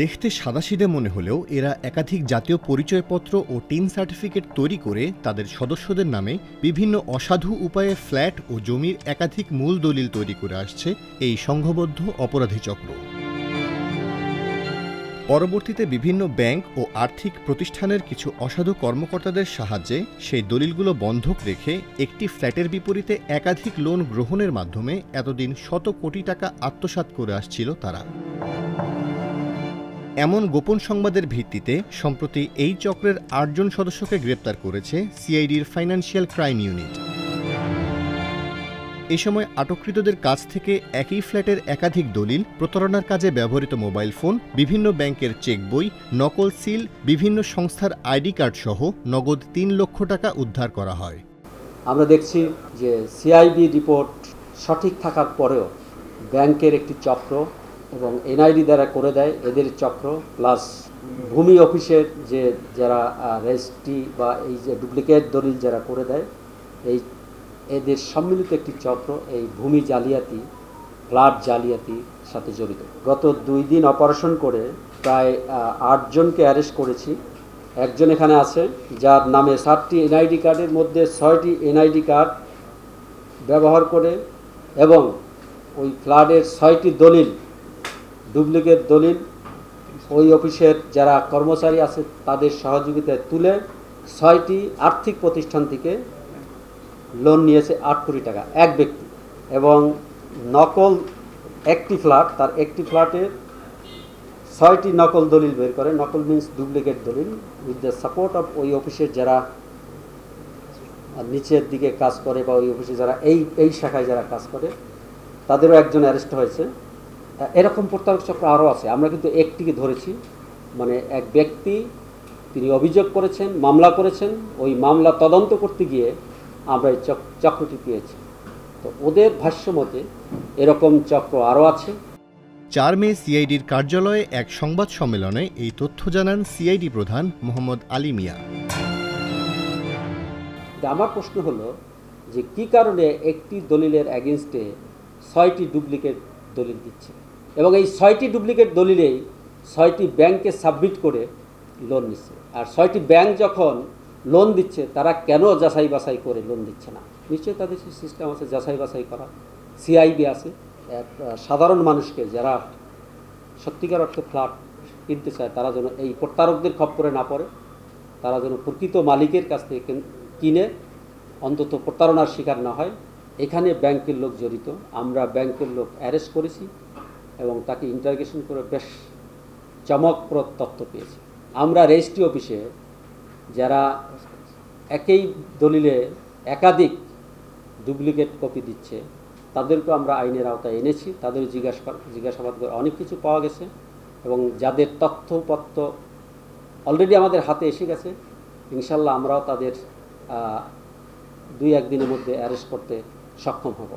দেখতে সাদাসিধে মনে হলেও এরা একাধিক জাতীয় পরিচয়পত্র ও টিন সার্টিফিকেট তৈরি করে তাদের সদস্যদের নামে বিভিন্ন অসাধু উপায়ে ফ্ল্যাট ও জমির একাধিক মূল দলিল তৈরি করে আসছে এই সংঘবদ্ধ অপরাধী চক্র। পরবর্তীতে বিভিন্ন ব্যাংক ও আর্থিক প্রতিষ্ঠানের কিছু অসাধু কর্মকর্তাদের সাহায্যে সেই দলিলগুলো বন্ধক রেখে একটি ফ্ল্যাটের বিপরীতে একাধিক লোন গ্রহণের মাধ্যমে এতদিন শত কোটি টাকা আত্মসাৎ করে আসছিল তারা। এমন গোপন সংবাদের ভিত্তিতে, সম্প্রতি এই চক্রের আটজন সদস্যকে গ্রেপ্তার করেছে সিআইডির ফাইন্যান্সিয়াল ক্রাইম ইউনিট। এ সময় আটককৃতদের কাছ থেকে একই ফ্ল্যাটের একাধিক দলিল, প্রতারণার কাজে ব্যবহৃত মোবাইল ফোন, বিভিন্ন ব্যাংকের চেক বই, নকল সিল, বিভিন্ন সংস্থার আইডি কার্ড সহ নগদ তিন লক্ষ টাকা উদ্ধার করা হয়। আমরা দেখছি যে সিআইডি রিপোর্ট সঠিক থাকার পরেও ব্যাংকের একটি চক্র এবং এনআইডি দ্বারা করে দেয়, এদের চক্র প্লাস ভূমি অফিসের যে যারা রেজিস্ট্রি বা এই যে ডুপ্লিকেট দলিল যারা করে দেয়, এই এদের সম্মিলিত একটি চক্র, এই ভূমি জালিয়াতি ফ্ল্যাট জালিয়াতির সাথে জড়িত। গত দুই দিন অপারেশন করে প্রায় আটজনকে অ্যারেস্ট করেছি। একজন এখানে আছে, যার নামে সাতটি এনআইডি কার্ডের মধ্যে ছয়টি এনআইডি কার্ড ব্যবহার করে এবং ওই ফ্ল্যাটের ছয়টি দলিল ডুপ্লিকেট দলিল, ওই অফিসের যারা কর্মচারী আছে তাদের সহযোগিতায় তুলে ছয়টি আর্থিক প্রতিষ্ঠান থেকে লোন নিয়েছে আট কোটি টাকা, এক ব্যক্তি। এবং নকল একটি ফ্ল্যাট তার একটি ফ্ল্যাটের ছয়টি নকল দলিল বের করে। নকল মিন্স ডুপ্লিকেট দলিল উইথ দ্য সাপোর্ট অফ ওই অফিসের যারা নিচের দিকে কাজ করে বা ওই অফিসে যারা এই এই শাখায় যারা কাজ করে, তাদেরও একজন অ্যারেস্ট হয়েছে। এরকম প্রতারক চক্র আরও আছে। আমরা কিন্তু একটিকে ধরেছি মানে এক ব্যক্তি তিনি অভিযোগ করেছেন মামলা করেছেন ওই মামলা তদন্ত করতে গিয়ে আমরা এই চক- চক্রটি পেয়েছি। তো ওদের ভাষ্য মতে এরকম চক্র আরও আছে। চার মে সিআইডির কার্যালয়ে এক সংবাদ সম্মেলনে এই তথ্য জানান সিআইডি প্রধান মোহাম্মদ আলী মিয়া। আমার প্রশ্ন হলো যে কি কারণে একটি দলিলের অ্যাগেনস্টে ছয়টি ডুপ্লিকেট দলিল দিচ্ছে? এবং এই ছয়টি ডুপ্লিকেট দলিলেই ছয়টি ব্যাংকে সাবমিট করে লোন নিচ্ছে। আর ছয়টি ব্যাংক যখন লোন দিচ্ছে, তারা কেন যাচাই বাছাই করে লোন দিচ্ছে না? নিশ্চয়ই তাদের সেই সিস্টেম আছে, যাচাই বাছাই করা। সিআইবি আছে। এক সাধারণ মানুষকে যারা সত্যিকার অর্থে ফ্ল্যাট কিনতে চায়, তারা যেন এই প্রতারকদের খপ্পরে না পড়ে। তারা যেন প্রকৃত মালিকের কাছ থেকে কিনে অন্তত প্রতারণার শিকার না হয়। এখানে ব্যাংকের লোক জড়িত। আমরা ব্যাংকের লোক অ্যারেস্ট করেছি। এবং তাকে ইন্টারগেশন করে বেশ চমকপ্রদ তথ্য পেয়েছি। আমরা রেজিস্ট্রি অফিসে যারা একই দলিলে একাধিক ডুপ্লিকেট কপি দিচ্ছে, তাদেরকেও আমরা আইনের আওতায় এনেছি। তাদের জিজ্ঞাসা জিজ্ঞাসাবাদ করে অনেক কিছু পাওয়া গেছে এবং যাদের তথ্যপত্র অলরেডি আমাদের হাতে এসে গেছে ইনশাল্লাহ আমরাও তাদের দুই একদিনের মধ্যে অ্যারেস্ট করতে সক্ষম হব।